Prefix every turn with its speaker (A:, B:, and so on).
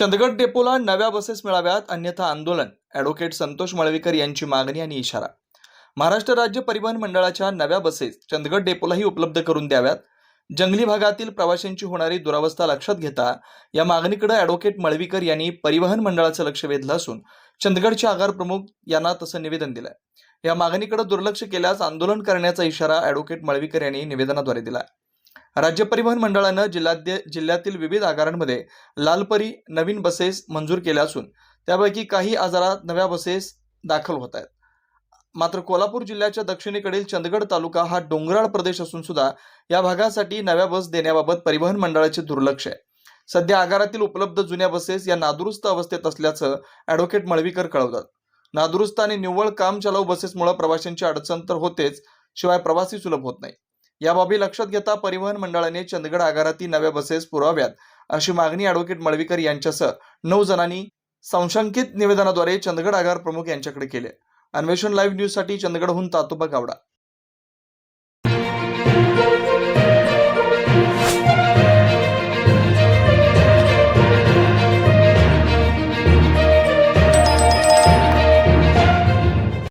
A: चंदगड डेपोला नव्या बसेस मिळाव्यात अन्यथा आंदोलन. ॲडव्होकेट संतोष मळवीकर यांची मागणी आणि इशारा. महाराष्ट्र राज्य परिवहन मंडळाच्या नव्या बसेस चंदगड डेपोलाही उपलब्ध करून द्याव्यात. जंगली भागातील प्रवाशांची होणारी दुरावस्था लक्षात घेता या मागणीकडे ॲडव्होकेट मळवीकर यांनी परिवहन मंडळाचं लक्ष वेधलं असून चंदगडचे आगार प्रमुख यांना तसं निवेदन दिलंय. या मागणीकडे दुर्लक्ष केल्यास आंदोलन करण्याचा इशारा ॲडव्होकेट मळवीकर यांनी निवेदनाद्वारे दिला. राज्य परिवहन मंडळानं जिल्हाद्य जिल्ह्यातील विविध आगारांमध्ये लालपरी नवीन बसेस मंजूर केल्या असून त्यापैकी काही आजारात नव्या बसेस दाखल होत आहेत. मात्र कोल्हापूर जिल्ह्याच्या दक्षिणेकडील चंदगड तालुका हा डोंगराळ प्रदेश असून सुद्धा या भागासाठी नव्या बस देण्याबाबत परिवहन मंडळाचे दुर्लक्ष आहे. सध्या आगारातील उपलब्ध जुन्या बसेस या नादुरुस्त अवस्थेत असल्याचं ॲडव्होकेट मळवीकर कळवतात. नादुरुस्त आणि निव्वळ काम चालू बसेसमुळे प्रवाशांची अडचण तर होतेच शिवाय प्रवासी सुलभ होत नाही. या बाबी लक्षात घेता परिवहन मंडळाने चंदगड आगारातील नव्या बसेस पुरवाव्यात. अशी मागणी अॅडव्होकेट मळवीकर यांच्यासह नऊ जणांनी संशंकित निवेदनाद्वारे चंदगड आगार प्रमुख यांच्याकडे केले. अन्वेषण लाईव्ह न्यूजसाठी चंदगडहून तातोबा गावडा.